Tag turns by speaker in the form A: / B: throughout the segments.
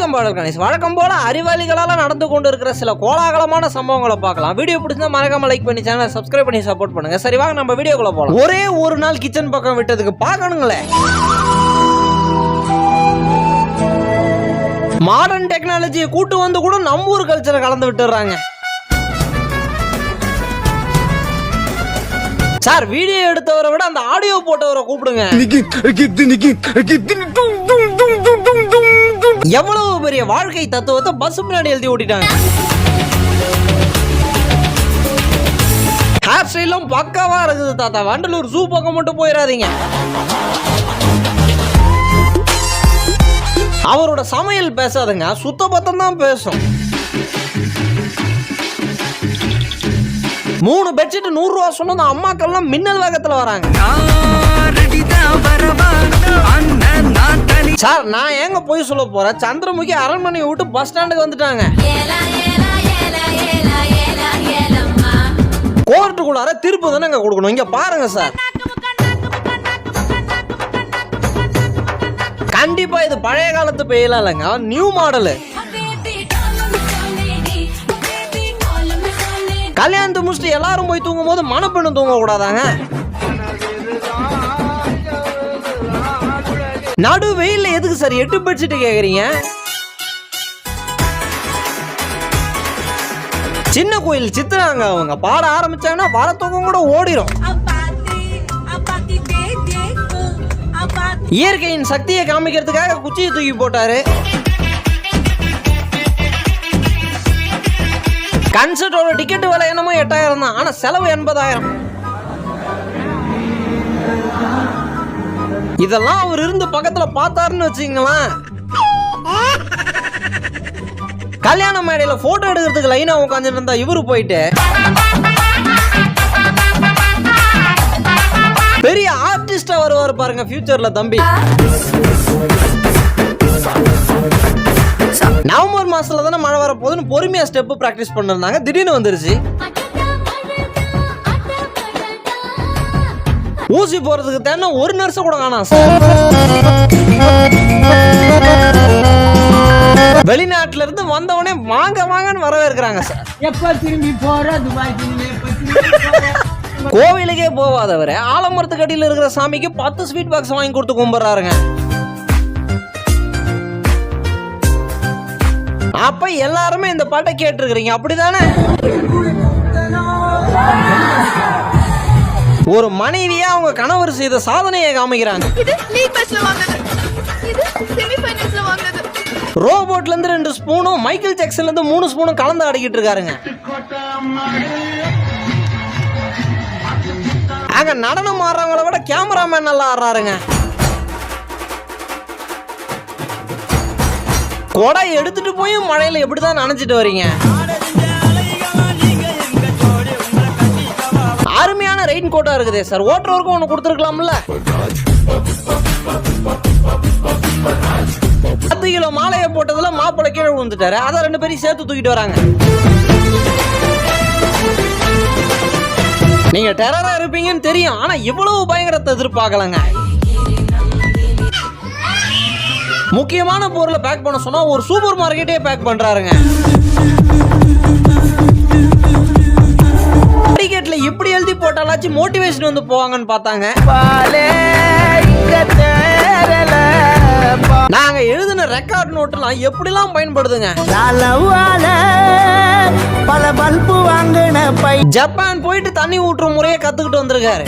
A: Welcome பாடல் கணேஷ் வழக்கம் போல அறிவாளிகளால் நடந்து கொண்டு இருக்கிற சில கோலாகலமான சம்பவங்களை பார்க்கலாம் வீடியோ பிடிச்சா மறக்காம லைக் பண்ணி சேனல் சப்ஸ்கிரைப் பண்ணி சப்போர்ட் பண்ணுங்க சரி வாங்க நம்ம வீடியோக்குள்ள போலாம் ஒரே ஒரு நாள் கிச்சன் பக்கம் விட்டதுக்கு பார்க்கணுங்களே மாடர்ன் டெக்னாலஜியை கூட்டு வந்து கூட நம்ம ஊர் கல்ச்சரை கலந்து விட்டுறாங்க சார் வீடியோ எடுத்தவரை விட அந்த ஆடியோ போட்டவரை கூப்பிடுங்க எவ்வளவு பெரிய வாழ்க்கை தத்துவத்தை பஸ் முன்னாடி எழுதி ஓட்டிட்டாங்க. ஹேர் ஸ்டைலும் பக்காவா இருக்குது தாத்தா. வண்டலூர் ஜூ பக்கம் மட்டும் போயிடாதீங்க அவரோட சமையல் பேசாதுங்க. சுத்த பத்தம் தான் பேசும். மூணு பெட்ஷீட் நூறு ரூபா சொன்ன அம்மாக்கள்லாம் மின்னல் வேகத்துல வராங்க. சார் நான் ஏங்க போய் சொல்ல போறேன்? சந்திரமுகி அரண்மனையை விட்டு பஸ் ஸ்டாண்டுக்கு வந்துட்டாங்க. கோர்ட்டுக்குள்ளார தீர்ப்பு தானே இங்க கொடுக்கணும். இங்க பாருங்க சார். கண்டிப்பா இது பழைய காலத்து பெயலாம் இல்லைங்க. நியூ மாடலு கல்யாணத்தை முடிச்சுட்டு எல்லாரும் போய் தூங்கும் போது மணப்பெண்ணு தூங்க கூடாதாங்க நடு வெயில்ல எதுக்கு சார் எட்டு பெட்ஷீட் கேக்குறீங்க? சின்ன கோயில் சித்துறாங்க அவங்க பாட ஆரம்பிச்சாங்கன்னா வர கூட ஓடிரும். இயற்கையின் சக்தியை காமிக்கிறதுக்காக குச்சியை தூக்கி போட்டாரு. கன்சர்ட்டோட டிக்கெட் விலை என்னமோ எட்டாயிரம் தான். ஆனால் செலவு எண்பதாயிரம். இதெல்லாம் அவர் இருந்து பக்கத்துல பார்த்தாருன்னு வச்சுங்களேன் கல்யாண மேடையில போட்டோ எடுக்கிறதுக்கு லைனா உட்காந்துட்டு இருந்தா இவரு போயிட்டு. பெரிய ஆர்டிஸ்டா வருவார் பாருங்க ஃபியூச்சர்ல தம்பி. நவம்பர் மாசத்துல தானே மழை வர போதுன்னு பொறுமையா ஸ்டெப் பிராக்டிஸ் பண்ணிருந்தாங்க. திடீர்னு வந்துருச்சு. ஊசி போறதுக்கு தேவை ஒரு நர்ஸ் கூட காணாம். வெளிநாட்டுல இருந்து வந்தவனே வாங்க வாங்கன்னு வரவேற்கிறாங்க சார்
B: எப்ப திரும்பி போற? துபாய் திரும்பி
A: கோவிலுக்கே போவாதவரை. ஆலமரத்துக்கு அடியில் இருக்கிற சாமிக்கு பத்து ஸ்வீட் பாக்ஸ் வாங்கி கொடுத்து கும்பிடுறாருங்க. அப்ப எல்லாருமே இந்த பாட்டை கேட்டிருக்கிறீங்க. அப்படிதானே? ஒரு மனைவியா அவங்க கணவர் செய்த சாதனையை காமிக்கிறாங்க. ரோபோட்ல இருந்து ரெண்டு ஸ்பூனும் மைக்கேல் ஜாக்சன்ல இருந்து மூணு ஸ்பூனும் கலந்து ஆடிக்கிட்டு இருக்காருங்க. அங்க நடனம் ஆடுறவங்கள விட கேமராமேன் நல்லா ஆடுறாருங்க. கொடை எடுத்துட்டு போய் மழையில எப்படிதான் நனைஞ்சிட்டு வரீங்க? அருமையான ரெயின் கோட்டா இருக்குதே? சார் ஓட்டுறவருக்கும் ஒன்று கொடுத்துருக்கலாம்ல? பத்து கிலோ மாலையை போட்டதுல மாப்பிள்ளை கீழே விழுந்துட்டாரு. அதை ரெண்டு பேரும் சேர்த்து தூக்கிட்டு வராங்க. நீங்க டெரரா இருப்பீங்கன்னு தெரியும். ஆனா இவ்வளவு பயங்கரத்தை எதிர்பார்க்கலங்க. முக்கியமான பொருளை பேக் பண்ண சொன்னா ஒரு சூப்பர் மார்க்கெட்டே பேக் பண்றாருங்க. டிக்கெட்ல இப்படி எழுதி போட்டாலாச்சும் மோட்டிவேஷன் வந்து போவாங்கன்னு பார்த்தாங்க. நாங்க எழுதின ரெக்கார்ட் நோட்டெல்லாம் எப்படிலாம் பயன்படுதுங்க?
B: பல பல்பு வாங்கின பை.
A: ஜப்பான் போயிட்டு தண்ணி ஊற்றுற முறையை கத்துக்கிட்டு வந்திருக்காரு.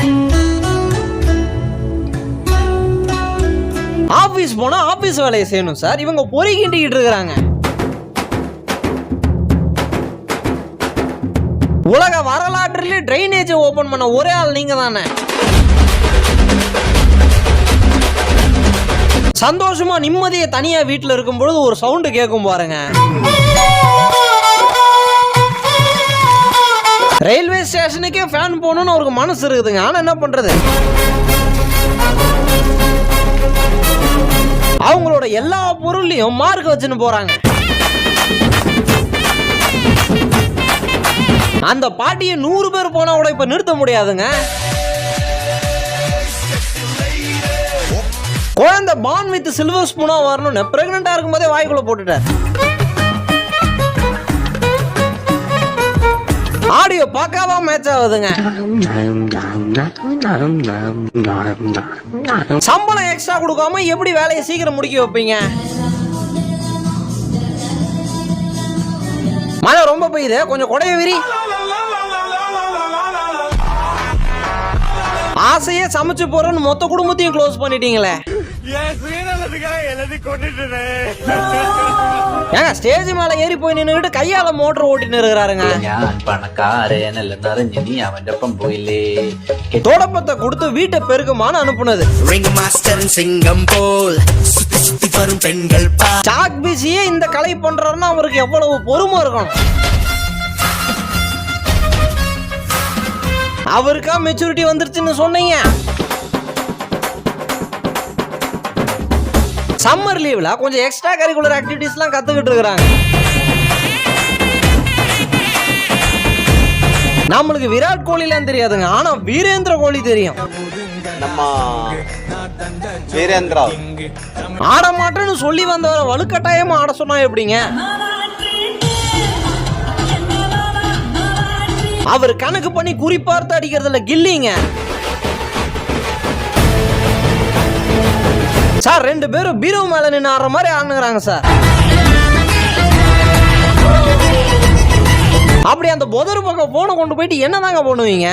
A: ஆபீஸ் போனா ஆபீஸ் வேலையை செய்யணும் சார். இவங்க பொறி கிண்டிக்கிட்டு இருக்கிறாங்க. உலக வரலாற்றிலே ட்ரைனேஜ் ஓபன் பண்ண ஒரே ஆள் நீங்க தானே. சந்தோஷமா நிம்மதியை தனியா வீட்டுல இருக்கும் பொழுது ஒரு சவுண்டு கேட்கும் பாருங்க. ரயில்வே ஸ்டேஷனுக்கே ஃபேன் போகணும்னு அவருக்கு மனசு இருக்குதுங்க. ஆனால் என்ன பண்றது? அவங்களோட எல்லா பொருளையும் மார்க் வச்சுன்னு போறாங்க. அந்த பாட்டியை நூறு பேர் போனா கூட இப்ப நிறுத்த முடியாதுங்க. குழந்தை பான் வித் சில்வர் ஸ்பூனா வரணும்னு பிரெக்னெண்டா இருக்கும்போதே வாய்க்குள்ள போட்டுட்டார். ஆடியோ பக்காவா மேட்ச் ஆகுதுங்க. சம்பளம் எக்ஸ்ட்ரா கொடுக்காம எப்படி வேலையை சீக்கிரம் முடிக்க வைப்பீங்க? மழை ரொம்ப பெய்யுது. கொஞ்சம் குடைய விரி. ஆசையே சமைச்சு போறேன்னு மொத்த குடும்பத்தையும் க்ளோஸ் பண்ணிட்டீங்களே. ஏங்க ஸ்டேஜ் மேல ஏறி போய் நின்னுகிட்டு கையால மோட்டர் ஓட்டின்னு இருக்கிறாருங்க
C: ഞാൻ പണക്കാരനല്ല നിറഞ്ഞു നീ അവന്റെ ഒപ്പം പോയില്ലേ
A: தொடப்பத்தை கொடுத்து வீட்டை பெருக்குமான்னு அனுப்புனது
D: ரிங் மாஸ்டர் சிங்கம் போல் சுத்தி சுத்தி வரும் பெண்கள் பா
A: சாக் பிஸியே இந்த கலை பண்றாருன்னா அவருக்கு எவ்வளவு பொறுமை இருக்கணும் அவருக்கா மெச்சூரிட்டி வந்துருச்சுன்னு சொன்னீங்க சம்மர் லீவ்ல கொஞ்சம் எக்ஸ்ட்ரா கரிக்குலர் ஆக்டிவிட்டீஸ்லாம் கற்றுக்கிட்டு இருக்கிறாங்க. நம்மளுக்கு விராட் கோலிலாம் தெரியாதுங்க. ஆனால் வீரேந்திர கோலி தெரியும்.
E: நம்ம வீரேந்திரா.
A: ஆட மாட்டேன்னு சொல்லி வந்தவரை வலுக்கட்டாயமாக ஆட சொன்னா எப்படிங்க? அவர் கணக்கு பண்ணி குறிப்பார்த்து அடிக்கிறதுல கில்லிங்க. சார் ரெண்டு பேரும் பீரோ மேல நின்று ஆடுற மாதிரி ஆடுனுங்கிறாங்க சார். அப்படி அந்த புதர் பக்கம் போனை கொண்டு போயிட்டு என்னதாங்க பண்ணுவீங்க?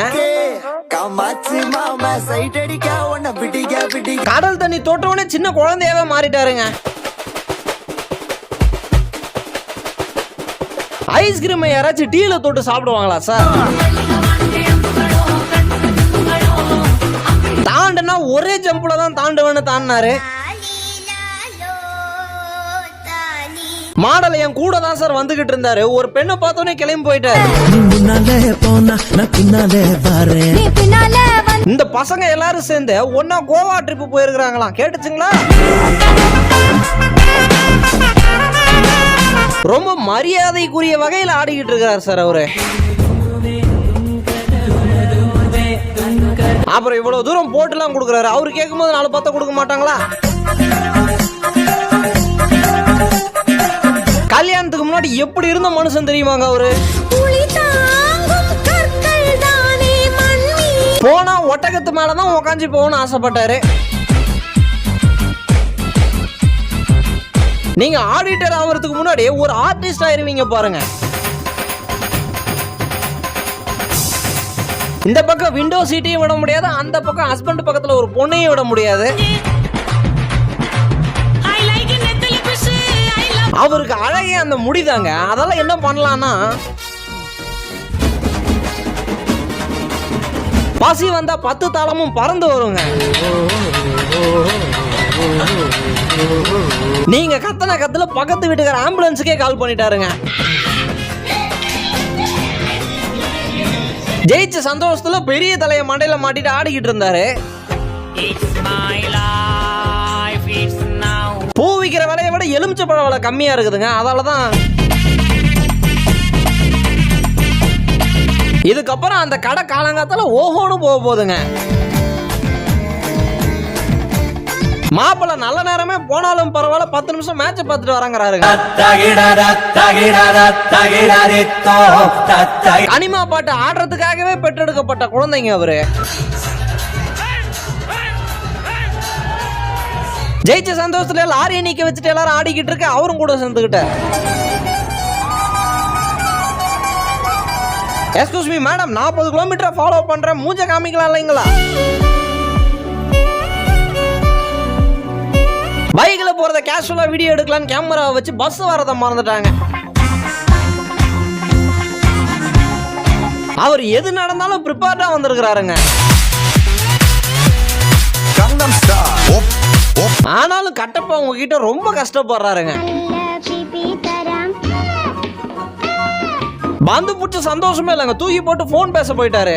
A: கடல் தண்ணி தொட்டவுடனே சின்ன குழந்தையாவே மாறிட்டாருங்க. ஐஸ்கிரீமை யாராச்சும் டீல தொட்டு சாப்பிடுவாங்களா சார்? தாண்டுனா ஒரே ஜம்புல தான் தாண்டுவேன்னு தாண்டினாரு. மாடல் என் கூட தான் சார் வந்துகிட்டு இருந்தாரு. ஒரு பெண்ணை பார்த்தோன்னே கிளம்பி போயிட்டாரு. இந்த பசங்க எல்லாரும் சேர்ந்து ஒன்னா கோவா ட்ரிப் போயிருக்கிறாங்களாம். கேட்டுச்சுங்களா? ரொம்ப மரியாதைக்குரிய வகையில் ஆடிக்கிட்டு இருக்கிறார் சார் அவரு. அப்புறம் இவ்வளவு தூரம் போட்டுலாம் கொடுக்குறாரு. அவரு கேட்கும்போது நாலு பத்த கொடுக்க மாட்டாங்களா? கல்யாணத்துக்கு முன்னாடி எப்படி இருந்த மனுஷன் தெரியுமாங்க அவரு? போனா ஒட்டகத்து மேலதான் உக்காஞ்சி போகணும்னு ஆசைப்பட்டாரு. நீங்க ஆடிட்டர் ஆகிறதுக்கு முன்னாடி ஒரு ஆர்டிஸ்ட் ஆயிருவீங்க பாருங்க. இந்த பக்கம் விண்டோ சீட்டையும் விட முடியாது அந்த பக்கம் ஹஸ்பண்ட் பக்கத்துல ஒரு பொண்ணையும் விட முடியாது. அவருக்கு அழகே அந்த முடிதாங்க. அதெல்லாம் என்ன பண்ணலாம்னா பசி வந்தா பத்து தாளமும் பறந்து வருங்க. நீங்க கத்தன கத்துல பக்கத்து வீட்டுக்கார ஆம்புலன்ஸுக்கே கால் பண்ணிட்டாருங்க. ஜெயிச்ச சந்தோஷத்துல பெரிய தலைய மண்டையில மாட்டிட்டு ஆடிக்கிட்டு இருந்தாரு. பூ விக்கிற விலையை விட எலுமிச்சை பழ விலை கம்மியா இருக்குதுங்க. அதாலதான் இதுக்கப்புறம் அந்த கடை காலங்காத்தால ஓஹோன்னு போக போகுதுங்க. மாப்பிள்ள நல்ல நேரமே போனாலும் பரவாயில்ல பத்து நிமிஷம் மேட்ச் பார்த்துட்டு வரங்கிறாருங்க. அனிமா பாட்டு ஆடுறதுக்காகவே பெற்றெடுக்கப்பட்ட குழந்தைங்க அவரு ஜெயிச்ச சந்தோஷத்துல லாரியை நிக்க வச்சுட்டு எல்லாரும் ஆடிக்கிட்டு இருக்க அவரும் கூட சேர்ந்துக்கிட்டார் எஸ்கூஸ் மீ மேடம் நாற்பது கிலோமீட்டர் ஃபாலோ பண்றேன். மூஞ்ச காமிக்கலாம் இல்லைங்களா? பைக்ல போறத கேஷுவலா வீடியோ எடுக்கலாம்னு கேமரா வச்சு பஸ் வரத மறந்துட்டாங்க. அவர் எது நடந்தாலும் ப்ரிப்பேர்டா வந்திருக்கிறாருங்க. ஆனாலும் கட்டப்பா உங்ககிட்ட ரொம்ப கஷ்டப்படுறாருங்க. பந்து பிடிச்ச சந்தோஷமே இல்லைங்க. தூக்கி போட்டு ஃபோன் பேச போயிட்டாரு.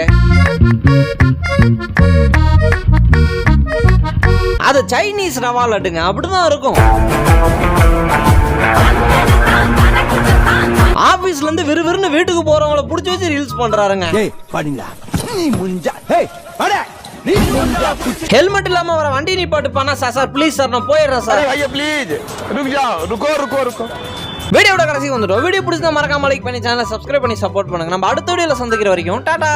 A: அது சைனீஸ் ரவா லட்டுங்க. அப்படிதான் இருக்கும். ஆபீஸ்ல இருந்து விறுவிறுன்னு வீட்டுக்கு போறவங்கள புடிச்சு வச்சு ரீல்ஸ் பண்றாருங்க. ஹெல்மெட் இல்லாம வர வண்டி நிப்பாட்டுப்பானா சார்? சார் ப்ளீஸ் சார் நான் போயிடுறேன் சார்.
E: ஐயா ப்ளீஸ் ருக் ஜா ருக்கோ ருக்கோ ருக்கோ.
A: வீடியோட கடைசிக்கு வந்துட்டோம். வீடியோ பிடிச்சா மறக்காம லைக் பண்ணி சேனலை சப்ஸ்கிரைப் பண்ணி சப்போர்ட் பண்ணுங்க. நம்ம அடுத்த வீடியோல சந்திக்கிற வரைக்கும் டாடா!